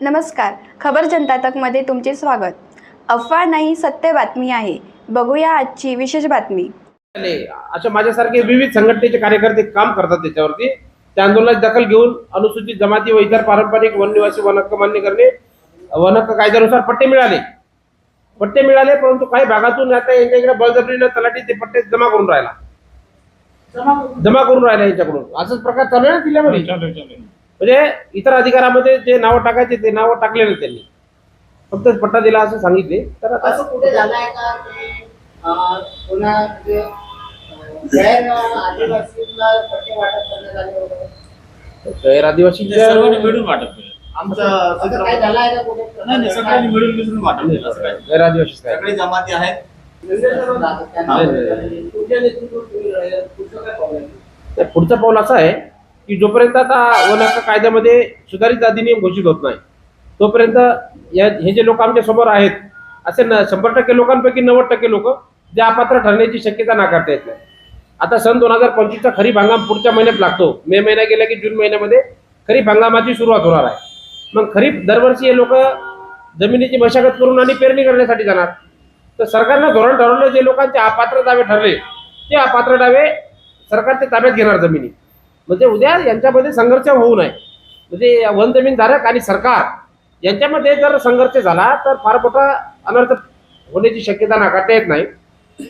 नमस्कार. खबर जनता तकमध्ये तुमचे स्वागत. अफवा नाही सत्य बातमी आहे. बघूया आजची विशेष बातमी. अशा माझ्यासारखे विविध संघटनेचे कार्यकर्ते काम करतात त्याच्यावरती. त्या आंदोलनाची दखल घेऊन अनुसूचित जमाती व इतर पारंपरिक वननिवासी वनहक्क मान्य करणे वनहक्क कायद्यानुसार पट्टे मिळाले. पट्टे मिळाले परंतु काही भागातून आता यांच्याकडे बळजबरीनं तलाठी ते पट्टे जमा करून राहिला. जमा करून राहिला यांच्याकडून. असंच प्रकार चालू आहे ना जिल्ह्यामध्ये म्हणजे इतर अधिकारामध्ये जे नावं टाकायचे ते नावं टाकले नाही त्यांनी. फक्त पट्टा दिला असं सांगितले. तर असं कुठे झालं आहे का? की अं, पुन्हा म्हणजे अं, गैर आदिवासींना पट्टे वाटप करण्यात आले वगैरे. गैर आदिवासींच्या सर्वांनी मिळून वाटप केलं. आमचं असं सत्र- काय झालं आहे का कुठे? नाही नाही सगळ्यांनी मिळून मिसळून वाटप केलं असं काय? गैर आदिवासी काय? सगळी जमाती आहेत. तर पुढचं पाऊल असं आहे की जोपर्यंत आता वन हक्क कायद्यामध्ये सुधारित अधिनियम घोषित होत नाही तोपर्यंत या हे जे लोक आमच्यासमोर आहेत असे न शंभर टक्के लोकांपैकी नव्वद टक्के लोक जे अपात्र ठरण्याची शक्यता नाकारता येत नाही. आता सन दोन हजार पंचवीसचा खरीप हंगाम पुढच्या महिन्यात लागतो. मे महिना गेला की जून महिन्यामध्ये खरीप हंगामाची सुरुवात होणार आहे. मग खरीप दरवर्षी हे लोक जमिनीची मशागत करून आणि पेरणी करण्यासाठी जाणार. तर सरकारनं धोरण ठरवलं जे लोकांचे अपात्र दावे ठरले ते अपात्र दावे सरकार ते ताब्यात घेणार जमिनी. म्हणजे उद्या यांच्यामध्ये संघर्ष होऊ नये. म्हणजे वन जमीनधारक आणि सरकार यांच्यामध्ये जर संघर्ष झाला तर फार मोठा अनर्थ होण्याची शक्यता नाकारता येत नाही.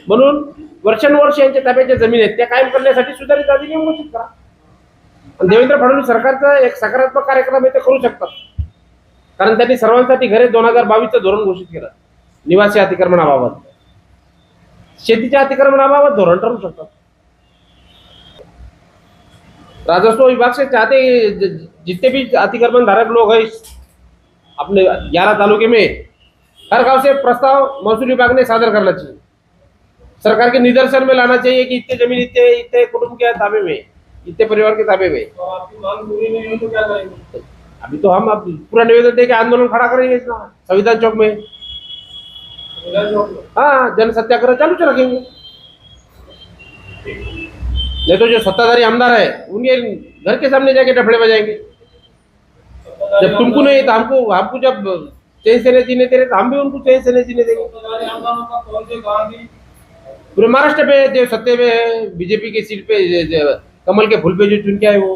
म्हणून वर्षानुवर्ष यांच्या ताब्याच्या जमीन आहेत त्या कायम करण्यासाठी सुधारित अधिनियम घोषित करा. देवेंद्र फडणवीस सरकारचा एक सकारात्मक कार्यक्रम आहे ते करू शकतात. कारण त्यांनी सर्वांसाठी घरे दोन हजार बावीसचं धोरण घोषित केलं. निवासी अतिक्रमणाबाबत शेतीच्या अतिक्रमणाबाबत धोरण ठरवू शकतात. राजस्व विभाग से चाहते हैं जितने भी अतिक्रमण धारक लोग हैं अपने ग्यारह तालुके में हर गाँव से प्रस्ताव महसूल विभाग ने सादर करना चाहिए सरकार के निदर्शन में लाना चाहिए कि इतने ज़मीन इतने इतने कुटुंब के ताबे में इतने परिवार के ताबे में। अभी तो हम अब पूरा निवेदन दे के आंदोलन खड़ा करेंगे संविधान चौक में। हाँ जन सत्याग्रह चालू रखेंगे। नहीं तो जो सत्ताधारी आमदार है, उनके घर के सामने जाके डफड़े बजाएँगे। जब तुमको नहीं तो हमको हमको जब चैन से नहीं जीने दे रहे तो हम भी उनको चैन से नहीं जीने देंगे। पूरे महाराष्ट्र पे जो सत्ते में है, बीजेपी की सीट पे कमल के फूल पे जो चुन के आए वो।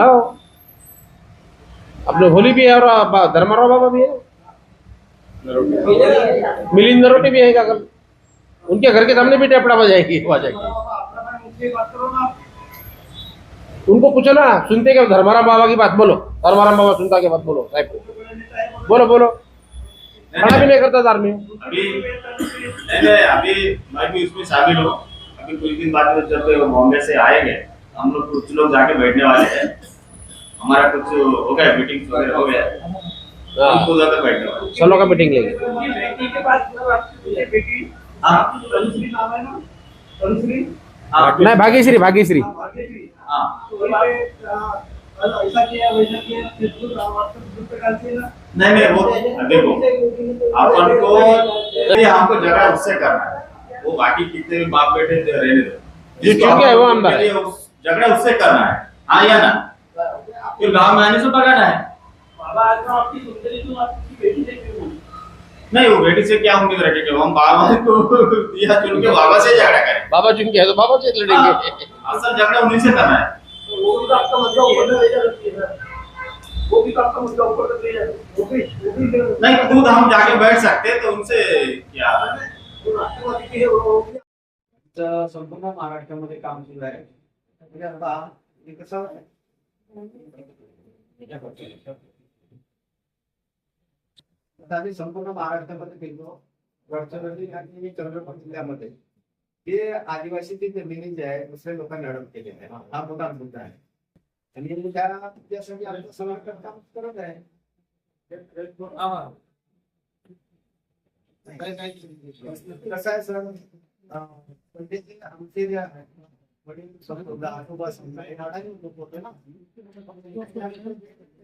हो. अपने होली भी है और धर्माराव बाबा भी है। मिलिंद नरोटे भी है कल उनके घर के सामने भी टेपड़ा बजाएगी वो आ जाएगी। उनको पूछो ना सुनते क्या धर्माराम बाबा की बात बोलो। धर्माराम बाबा सुनता क्या बात बोलो? साहब को बोलो बोलो। खड़ा भी नहीं करता धार में अभी नहीं नहीं अभी मैं भी उसमें शामिल हूँ। अभी कुछ दिन बाद में जब बॉम्बे से आएँगे हम लोग कुछ लोग जाके बैठने वाले हैं। हमारा कुछ हो गया मीटिंग वगैरह हो गया। हम हाँ, बैठने वाले हैं। चलो का मीटिंग लेंगे। नहीं भाग्यश्री भाग्यश्री। हाँ नहीं नहीं वो देखो अपन को हमको जगह उससे करना है। वो बाकी कितने भी बाप बेटे रहने दो। चुन है वो है। झगड़ा उससे करना है। हाँ या ना? फिर गाँव में आने से भगाना है। नहीं वो बेटी से क्या उम्मीद रखेंगे हम बाबा को दिया चुन के बाबा से झगड़ा करें बाबा चुन के है तो बाबा से लड़ेंगे असल झगड़ा उन्हीं से करना है नहीं खुद हम जाके बैठ सकते हैं, तो उनसे क्या संपूर्ण महाराष्ट्रामध्ये काम सुरू आहे हे कसं आता आम्ही संपूर्ण महाराष्ट्रामध्ये फिरलो. गडचिरोली आणि चंद्रपूर जिल्ह्यामध्ये. हे आदिवासी जमिनी जे आहे दुसऱ्या लोकांनी हडप केलेले आहे हा मोठा मुद्दा आहे. आणि त्या त्यासाठी आमचं काम करत आहे. कसं आहे सर? म्हणजे जे आमचे जे आहे, वडील समजा आजोबा समजा हे होते ना?